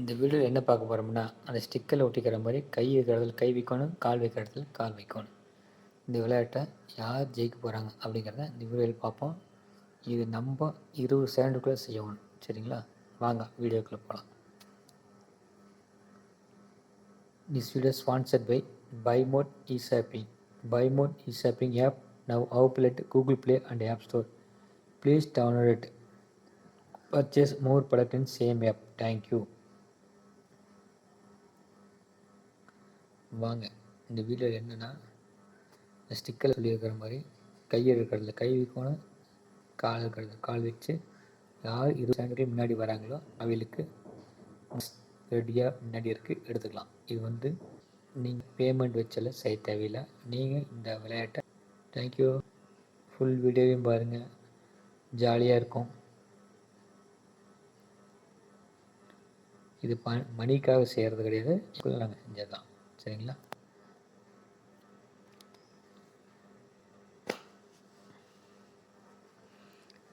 இந்த வீடியோவில் என்ன பார்க்க போகிறோம்னா அந்த ஸ்டிக்கரில் ஒட்டிக்கிற மாதிரி கை வைக்கிற இடத்துல கை வைக்கணும் கால் வைக்கிற இடத்துல கால் வைக்கணும். இந்த விளையாட்டை யார் ஜெயிக்க போகிறாங்க அப்படிங்கிறத இந்த வீடியோவில் பார்ப்போம். இது நம்ம இருபது செகண்டுக்குள்ளே செய்யணும். சரிங்களா? வாங்க வீடியோக்குள்ளே போகலாம் this video sponsored by by BuyMode eShopping. BuyMode e shopping app now outlet Google Play and app store please download it. Purchase more product same app app. Thank வாங்க. இந்த வீடியோவில் என்னென்னா இந்த ஸ்டிக்கரில் சொல்லியிருக்கிற மாதிரி கை இருக்கிறதுல கை வைக்கணும் கால் இருக்கிறது கால் வச்சு யார் இருபது செகண்டுக்கு முன்னாடி வராங்களோ அவங்களுக்கு ரெடியாக முன்னாடி இருக்குது எடுத்துக்கலாம். இது வந்து நீங்கள் பேமெண்ட் வச்செல்லாம் செய்ய தேவையில்லை. நீங்கள் இந்த விளையாட்டை தேங்க்யூ ஃபுல் வீடியோவையும் பாருங்கள் ஜாலியாக இருக்கும். இது ப மணிக்காக செய்கிறது கிடையாது. நாங்கள் செஞ்சது தான் சரிங்களா?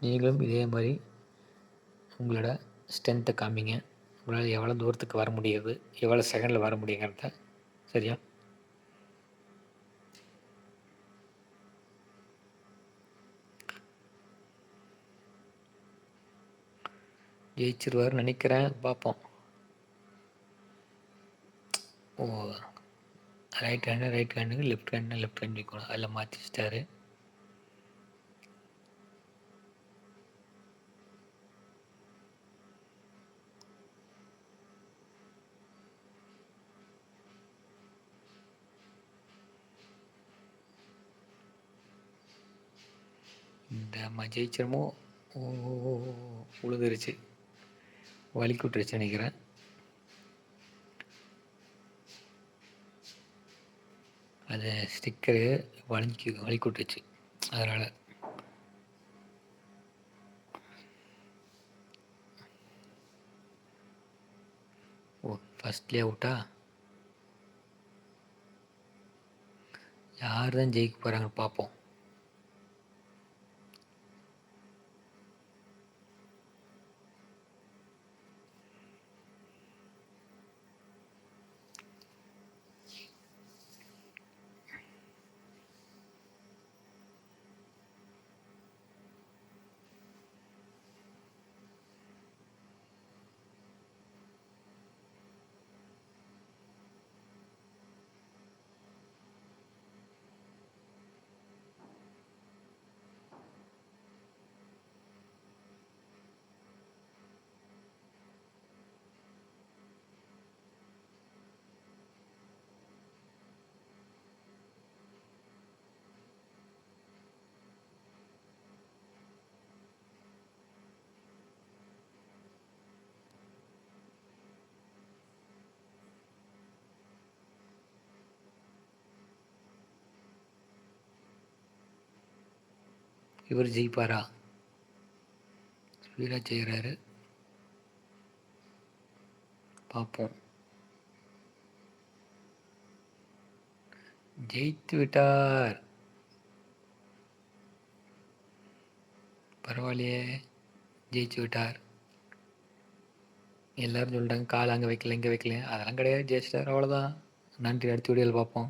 நீங்களும் இதே மாதிரி உங்களோட ஸ்ட்ரென்த்தை காமிங்க. உங்களால் எவ்வளோ தூரத்துக்கு வர முடியுது எவ்வளோ செகண்டில் வர முடியுங்கிறத சரியா? ஜெயிச்சிருவார் நினைக்கிறேன். பார்ப்போம். ஓ ரைட் ஹேண்டு ரைட் ஹேண்டுக்கு லெஃப்ட் ஹேண்டு லெஃப்ட் ஹேண்ட் வைக்கணும் அதில் மாற்றி வச்சிட்டாரு இந்த அம்மா ஜெயிச்சிருமோ ஓ உழுதுருச்சு வலிக்கு விட்டுருச்சு நினைக்கிறேன் அது ஸ்டிக்கரு வலிக்கு வலிக்கு அதனால். ஓ ஃபஸ்ட்லேயே அவுட்டா? யார் தான் ஜெயிக்க போகிறாங்க பார்ப்போம் இவர் ஜெயிப்பாரா? ஸ்பீடாக செய்கிறாரு பார்ப்போம் ஜெயித்து விட்டார். பரவாயில்லையே ஜெயிச்சு விட்டார். எல்லோரும் சொல்லிட்டாங்க கால் அங்கே வைக்கல இங்கே வைக்கல. அதெல்லாம் கிடையாது ஜெயிச்சிட்டார். அவ்வளோதான் நன்றி அடுத்த வீடியோவில் பார்ப்போம்